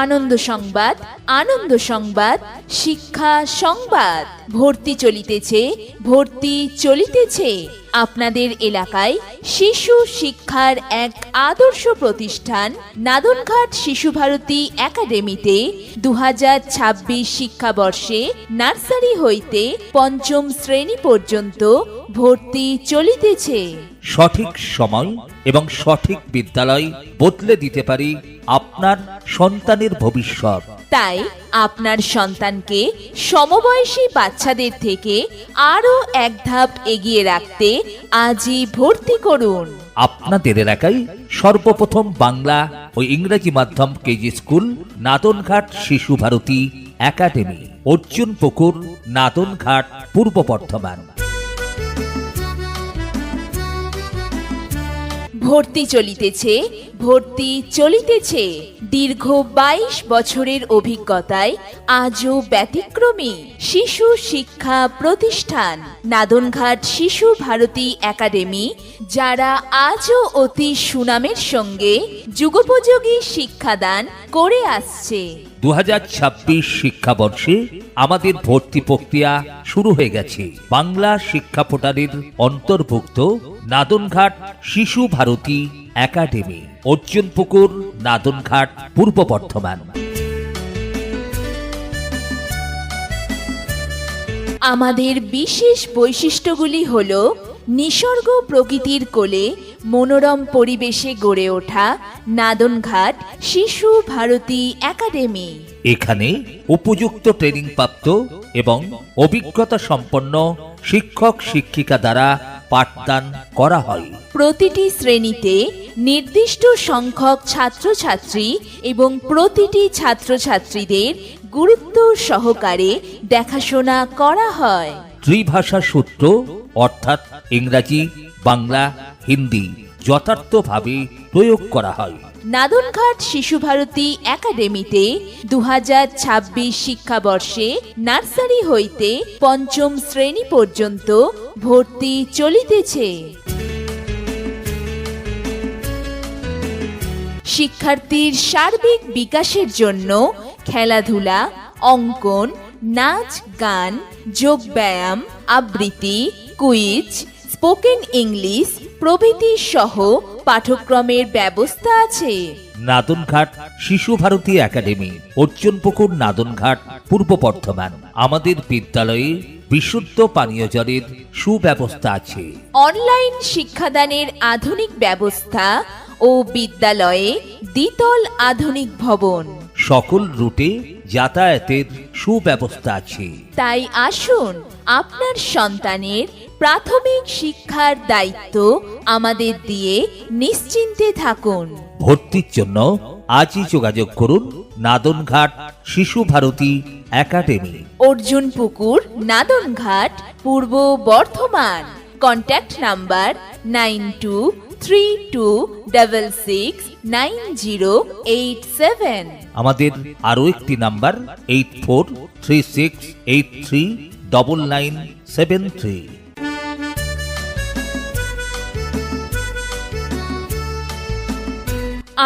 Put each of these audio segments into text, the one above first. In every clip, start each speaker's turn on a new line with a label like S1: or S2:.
S1: আনন্দ সংবাদ আনন্দ সংবাদ, শিক্ষা সংবাদ। ভর্তি চলিতেছে ভর্তি চলিতেছে। আপনাদের এলাকায় শিশু শিক্ষার এক আদর্শ প্রতিষ্ঠান, নাদনঘাট শিশু ভারতী একাডেমিতে দু ছাব্বিশ শিক্ষাবর্ষে নার্সারি হইতে পঞ্চম শ্রেণি পর্যন্ত ভর্তি চলিতেছে।
S2: সঠিক সময় এবং সঠিক বিদ্যালয় বদলে দিতে পারি আপনার সন্তানের ভবিষ্যৎ।
S1: তাই আপনার সন্তানকে সমবয়সী বাচ্চাদের থেকে আরও এক ধাপ এগিয়ে রাখতে আজই ভর্তি করুন।
S2: আপনাদের এলাকায় সর্বপ্রথম বাংলা ও ইংরেজি মাধ্যম কেজি স্কুল নাদনঘাট শিশু ভারতী একাডেমি অর্জুন পুকুর নাদনঘাট পূর্ব বর্ধমান।
S1: ভর্তি চলিতেছে ভর্তি চলিতেছে দীর্ঘ বাইশ বছরের অভিজ্ঞতায় আজও ব্যতিক্রমী শিশু শিক্ষা প্রতিষ্ঠান। নাদনঘাট শিশু ভারতী একাডেমি, যারা আজও অতি সুনামের সঙ্গে যুগোপযোগী শিক্ষাদান করে আসছে।
S2: দু হাজার ছাব্বিশ শিক্ষাবর্ষে আমাদের ভর্তি প্রক্রিয়া শুরু হয়ে গেছে। বাংলা শিক্ষা পোর্টালের অন্তর্ভুক্ত নাদনঘাট শিশু ভারতী একাডেমি অর্জুনপুকুর নাদনঘাট পূর্ব বর্ধমান।
S1: আমাদের বিশেষ বৈশিষ্ট্যগুলি হল নিসর্গ প্রকৃতির কোলে মনোরম পরিবেশে গড়ে ওঠা নাদনঘাট শিশু ভারতী একাডেমি।
S2: এখানে উপযুক্ত ট্রেনিং প্রাপ্ত এবং অভিজ্ঞতা সম্পন্ন শিক্ষক শিক্ষিকা দ্বারা পাঠদান করা হয়।
S1: প্রতিটি শ্রেণীতে নির্দিষ্ট সংখ্যক ছাত্রছাত্রী এবং প্রতিটি ছাত্রছাত্রীদের গুরুত্ব সহকারে দেখাশোনা করা হয়।
S2: ত্রিভাষা সূত্র অর্থাৎ ইংরাজি বাংলা হিন্দি যথার্থভাবে প্রয়োগ করা হয়।
S1: নাদনঘাট শিশু ভারতী একাডেমিতে দু হাজার ছাব্বিশ শিক্ষাবর্ষে নার্সারি হইতে পঞ্চম শ্রেণি পর্যন্ত ভর্তি চলিতেছে। শিক্ষার্থীর সার্বিক বিকাশের জন্য খেলাধুলা, অঙ্কন, নাচ, গান, যোগব্যায়াম, আবৃত্তি, কুইজ, স্পোকেন ইংলিশ প্রভৃতি সহ পাঠক্রমের ব্যবস্থা আছে।
S2: নাদনঘাট শিশু ভারতী একাডেমি অর্জুনপুকুর নাদনঘাট পূর্ব বর্ধমান। আমাদের বিদ্যালয়ে বিশুদ্ধ পানীয় জলের সুব্যবস্থা আছে।
S1: অনলাইন শিক্ষাদানের আধুনিক ব্যবস্থা ও বিদ্যালয়ে দ্বিতল আধুনিক ভবন।
S2: সকল রুটে যাতায়াতের সুব্যবস্থা আছে।
S1: তাই আসুন আপনার সন্তানের প্রাথমিক শিক্ষার দায়িত্ব আমাদের দিয়ে নিশ্চিন্তে থাকুন।
S2: ভর্তির জন্য আজই যোগাযোগ করুন নাদনঘাট শিশু Bharati academy.
S1: Arjunpukur Nadanghat Purba Bardhaman. Contact number nine two three two double six nine zero eight seven.
S2: আমাদের আরও একটি number eight four three six eight three double nine seven three.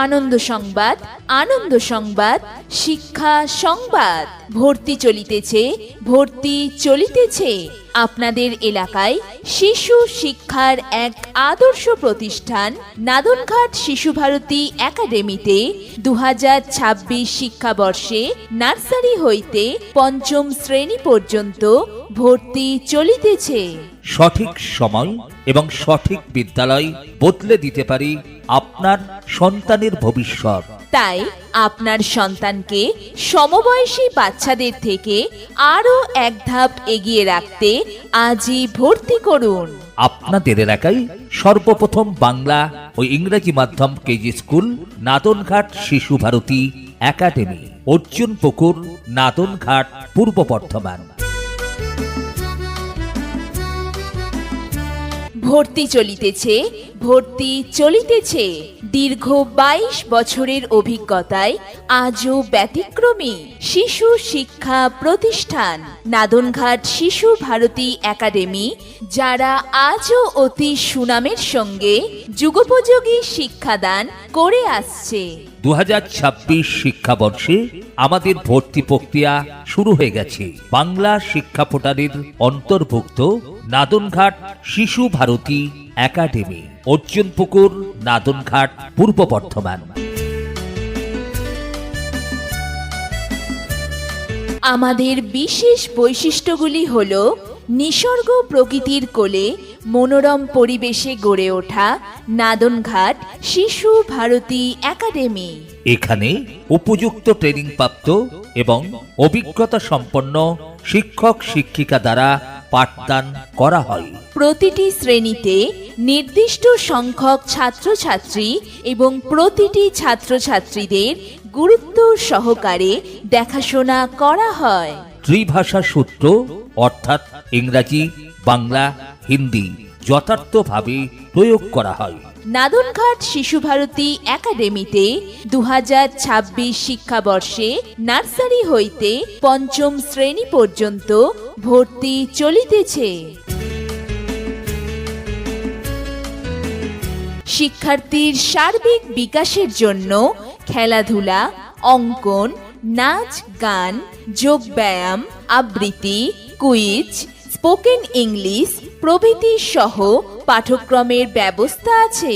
S1: Ananda Sangbad Ananda Sangbad, শিক্ষা সংবাদ। ভর্তি চলিতেছে ভর্তি চলিতেছে। আপনাদের এলাকায় শিশু শিক্ষার এক আদর্শ প্রতিষ্ঠান, নাদনঘাট শিশু ভারতী একাডেমিতে দু হাজার ছাব্বিশ শিক্ষাবর্ষে নার্সারি হইতে পঞ্চম শ্রেণি পর্যন্ত ভর্তি চলিতেছে।
S2: সঠিক সময় এবং সঠিক বিদ্যালয় বদলে দিতে পারি আপনার সন্তানের ভবিষ্যৎ।
S1: তাই আপনার সন্তানকে সমবয়সী বাচ্চাদের থেকে আরও এক ধাপ এগিয়ে রাখতে আজই ভর্তি করুন।
S2: আপনাদের এলাকায় সর্বপ্রথম বাংলা ও ইংরেজি মাধ্যম কেজি স্কুল নাদনঘাট শিশু ভারতী একাডেমি অর্জুন পুকুর নাদনঘাট পূর্ব বর্ধমান।
S1: ভর্তি চলিতেছে ভর্তি চলিতেছে। দীর্ঘ বাইশ বছরের অভিজ্ঞতায় আজও ব্যতিক্রমী শিশু শিক্ষা প্রতিষ্ঠান, নাদনঘাট শিশু ভারতী একাডেমি, যারা আজও অতি সুনামের সঙ্গে যুগোপযোগী শিক্ষাদান করে আসছে।
S2: দু শিক্ষাবর্ষে আমাদের ভর্তি প্রক্রিয়া শুরু হয়ে গেছে। বাংলা শিক্ষা পোর্টালের অন্তর্ভুক্ত নাদনঘাট শিশু ভারতী একাডেমি অর্জুনপুকুর নাদনঘাট পূর্ব বর্ধমান।
S1: আমাদের বিশেষ বৈশিষ্ট্যগুলি হল নিসর্গ প্রকৃতির কোলে মনোরম পরিবেশে গড়ে ওঠা নাদনঘাট শিশু ভারতী একাডেমি।
S2: এখানে উপযুক্ত ট্রেনিং প্রাপ্ত এবং অভিজ্ঞতা সম্পন্ন শিক্ষক শিক্ষিকা দ্বারা পাঠদান করা হয়।
S1: প্রতিটি শ্রেণীতে নির্দিষ্ট সংখ্যক ছাত্রছাত্রী এবং প্রতিটি ছাত্রছাত্রীদের গুরুত্ব সহকারে দেখাশোনা করা হয়।
S2: ত্রিভাষা সূত্র অর্থাৎ ইংরাজি বাংলা হিন্দি যথার্থভাবে প্রয়োগ করা হয়।
S1: নাদনঘাট শিশু ভারতী একাডেমিতে দু হাজার ছাব্বিশ শিক্ষাবর্ষে নার্সারি হইতে পঞ্চম শ্রেণি পর্যন্ত ভর্তি চলিতেছে। শিক্ষার্থীর সার্বিক বিকাশের জন্য খেলাধুলা, অঙ্কন, নাচ, গান, যোগব্যায়াম, আবৃত্তি, কুইজ, স্পোকেন ইংলিশ প্রভৃতি সহ পাঠক্রমের ব্যবস্থা আছে।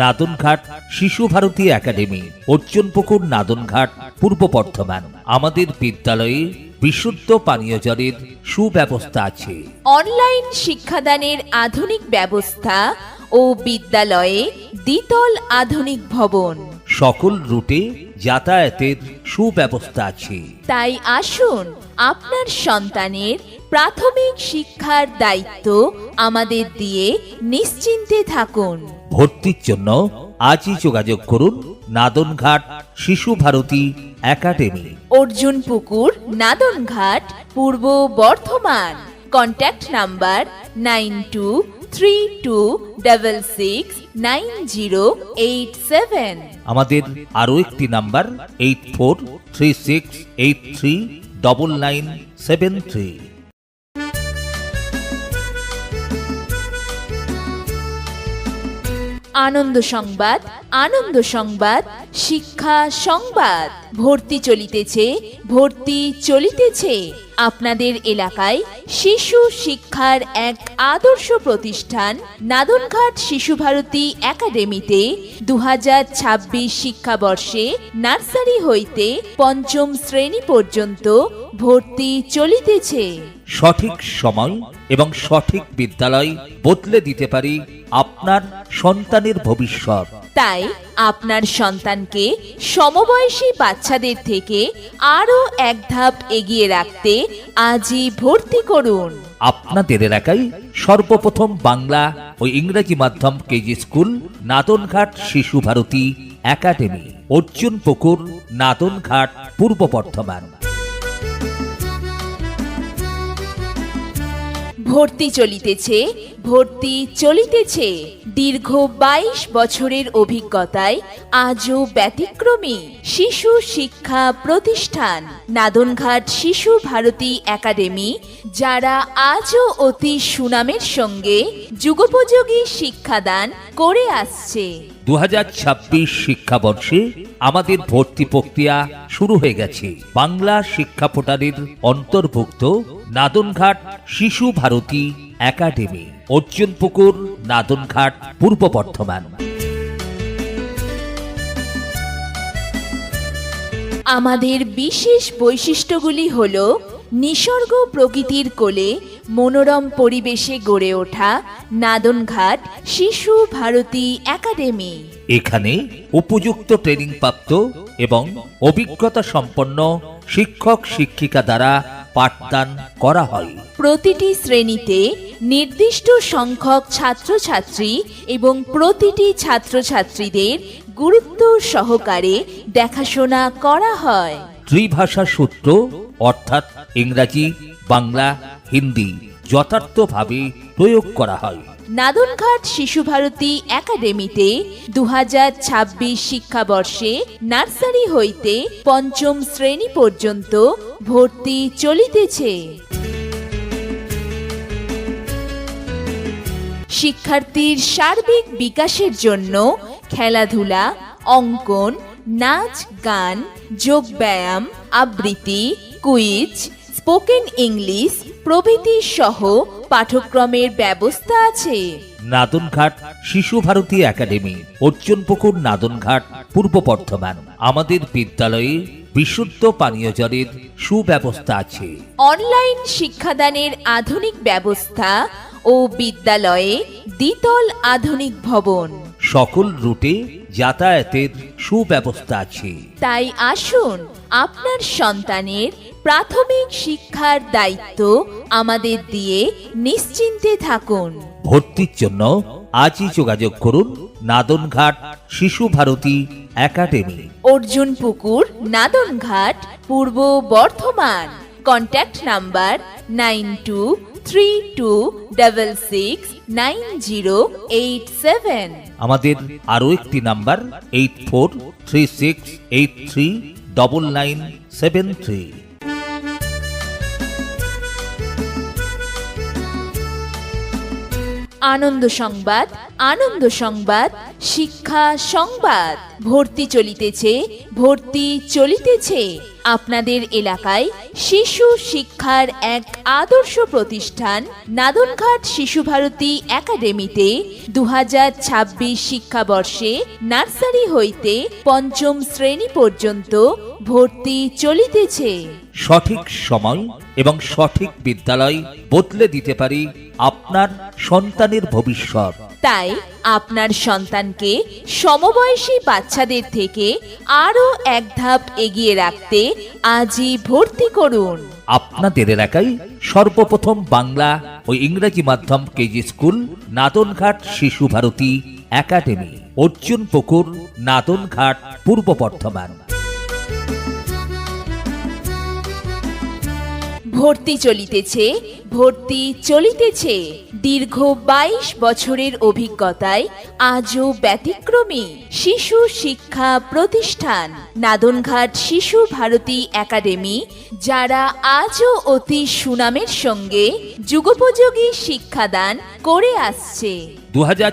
S2: নাদনঘাট শিশু ভারতী একাডেমি অর্জুনপুকুর নাদনঘাট পূর্ব বর্ধমান। আমাদের বিদ্যালয়ে বিশুদ্ধ পানীয় জলের সুব্যবস্থা আছে।
S1: অনলাইন শিক্ষাদানের আধুনিক ব্যবস্থা ও বিদ্যালয়ে দ্বিতল আধুনিক ভবন।
S2: সকল রুটে যাতায়াতের সুব্যবস্থা আছে।
S1: তাই আসুন আপনার সন্তানের প্রাথমিক শিক্ষার দায়িত্ব আমাদের দিয়ে নিশ্চিন্তে থাকুন।
S2: ভর্তির জন্য আজই যোগাযোগ করুন নাদনঘাট শিশু Bharati academy.
S1: Arjunpukur Nadanghat Purba Bardhaman. Contact number nine two three two double six nine zero eight seven.
S2: আমাদের আরও একটি number eight four three six eight three double nine seven three.
S1: Ananda Sangbad Ananda Sangbad, শিক্ষা সংবাদ। ভর্তি চলিতেছে ভর্তি চলিতেছে। আপনাদের এলাকায় শিশু শিক্ষার এক আদর্শ প্রতিষ্ঠান, নাদনঘাট শিশু ভারতী একাডেমিতে দু ছাব্বিশ শিক্ষাবর্ষে নার্সারি হইতে পঞ্চম শ্রেণি পর্যন্ত ভর্তি চলিতেছে।
S2: সঠিক সময় এবং সঠিক বিদ্যালয় বদলে দিতে পারি আপনার সন্তানের ভবিষ্যৎ।
S1: তাই আপনার সন্তানকে সমবয়সী বাচ্চাদের থেকে আরও এক ধাপ এগিয়ে রাখতে আজই ভর্তি করুন।
S2: আপনাদের এলাকায় সর্বপ্রথম বাংলা ও ইংরেজি মাধ্যম কেজি স্কুল নাদনঘাট শিশু ভারতী একাডেমি অর্জুন পুকুর নাদনঘাট পূর্ব বর্ধমান।
S1: ভর্তি চলিতেছে। ভর্তি চলিতেছে দীর্ঘ বাইশ বছরের অভিজ্ঞতায় আজও ব্যতিক্রমী শিশু শিক্ষা প্রতিষ্ঠান। নাদনঘাট শিশু ভারতী একাডেমি, যারা আজও অতি সুনামের সঙ্গে যুগোপযোগী শিক্ষাদান করে আসছে।
S2: দু হাজার ছাব্বিশ শিক্ষাবর্ষে আমাদের ভর্তি প্রক্রিয়া শুরু হয়ে গেছে। বাংলা শিক্ষা পোর্টালের অন্তর্ভুক্ত নাদনঘাট শিশু ভারতী একাডেমি। অর্জুনপুকুর নাদনঘাট পূর্ব বর্ধমান।
S1: আমাদের বিশেষ বৈশিষ্ট্যগুলি হল নিসর্গ প্রকৃতির কোলে মনোরম পরিবেশে গড়ে ওঠা নাদনঘাট শিশু ভারতী একাডেমি।
S2: এখানে উপযুক্ত ট্রেনিং প্রাপ্ত এবং অভিজ্ঞতা সম্পন্ন শিক্ষক শিক্ষিকা দ্বারা পাঠদান করা হয়।
S1: প্রতিটি শ্রেণীতে নির্দিষ্ট সংখ্যক ছাত্রছাত্রী এবং প্রতিটি ছাত্রছাত্রীদের গুরুত্ব সহকারে দেখাশোনা করা হয়।
S2: ত্রিভাষা সূত্র অর্থাৎ ইংরাজি বাংলা হিন্দি যথার্থভাবে প্রয়োগ করা হয়।
S1: নাদনঘাট শিশু ভারতী একাডেমিতে দু ছাব্বিশ শিক্ষাবর্ষে নার্সারি হইতে পঞ্চম শ্রেণি পর্যন্ত ভর্তি চলিতেছে। শিক্ষার্থীর সার্বিক বিকাশের জন্য খেলাধুলা অঙ্কন নাচ গান যোগ ব্যায়াম আবৃত্তি কুইজ স্পোকেন ইংলিশ প্রভৃতি সহ পাঠক্রমের ব্যবস্থা আছে।
S2: নাদনঘাট শিশু ভারতী একাডেমি অর্জুনপুকুর নাদনঘাট পূর্ব বর্ধমান। আমাদের বিদ্যালয়ে বিশুদ্ধ পানীয় জলের সুব্যবস্থা আছে।
S1: অনলাইন শিক্ষাদানের আধুনিক ব্যবস্থা ও বিদ্যালয়ে দ্বিতল আধুনিক ভবন।
S2: সকল রুটে যাতায়াতের সুব্যবস্থা আছে।
S1: তাই আসুন আপনার সন্তানের প্রাথমিক শিক্ষার দায়িত্ব আমাদের দিয়ে নিশ্চিন্তে থাকুন।
S2: ভর্তির জন্য আজই যোগাযোগ করুন নাদনঘাট শিশু Bharati academy.
S1: Arjunpukur Nadanghat Purba Bardhaman. Contact number nine two three two double six nine zero eight seven
S2: আমাদের আরও একটি number eight four three six eight three double nine seven three
S1: Ananda Sangbad Ananda Sangbad, শিক্ষা সংবাদ। ভর্তি চলিতেছে ভর্তি চলিতেছে। আপনাদের এলাকায় শিশু শিক্ষার এক আদর্শ প্রতিষ্ঠান, নাদনঘাট শিশু ভারতী একাডেমিতে দু হাজার ছাব্বিশ শিক্ষাবর্ষে নার্সারি হইতে পঞ্চম শ্রেণি পর্যন্ত ভর্তি চলিতেছে।
S2: সঠিক সময় এবং সঠিক বিদ্যালয় বদলে দিতে পারি আপনার সন্তানের ভবিষ্যৎ।
S1: তাই আপনার সন্তানকে সমবয়সী বাচ্চাদের থেকে আরও এক ধাপ এগিয়ে রাখতে আজই ভর্তি করুন।
S2: আপনাদের এলাকায় সর্বপ্রথম বাংলা ও ইংরেজি মাধ্যম কেজি স্কুল নাদনঘাট শিশু ভারতী একাডেমি অর্জুন পুকুর নাদনঘাট পূর্ব বর্ধমান।
S1: ভর্তি চলিতেছে ভর্তি চলিতেছে। দীর্ঘ বাইশ বছরের অভিজ্ঞতায় আজও ব্যতিক্রমী শিশু শিক্ষা প্রতিষ্ঠান। নাদনঘাট শিশু ভারতী একাডেমি, যারা আজও অতি সুনামের সঙ্গে যুগোপযোগী শিক্ষাদান করে আসছে।
S2: দু হাজার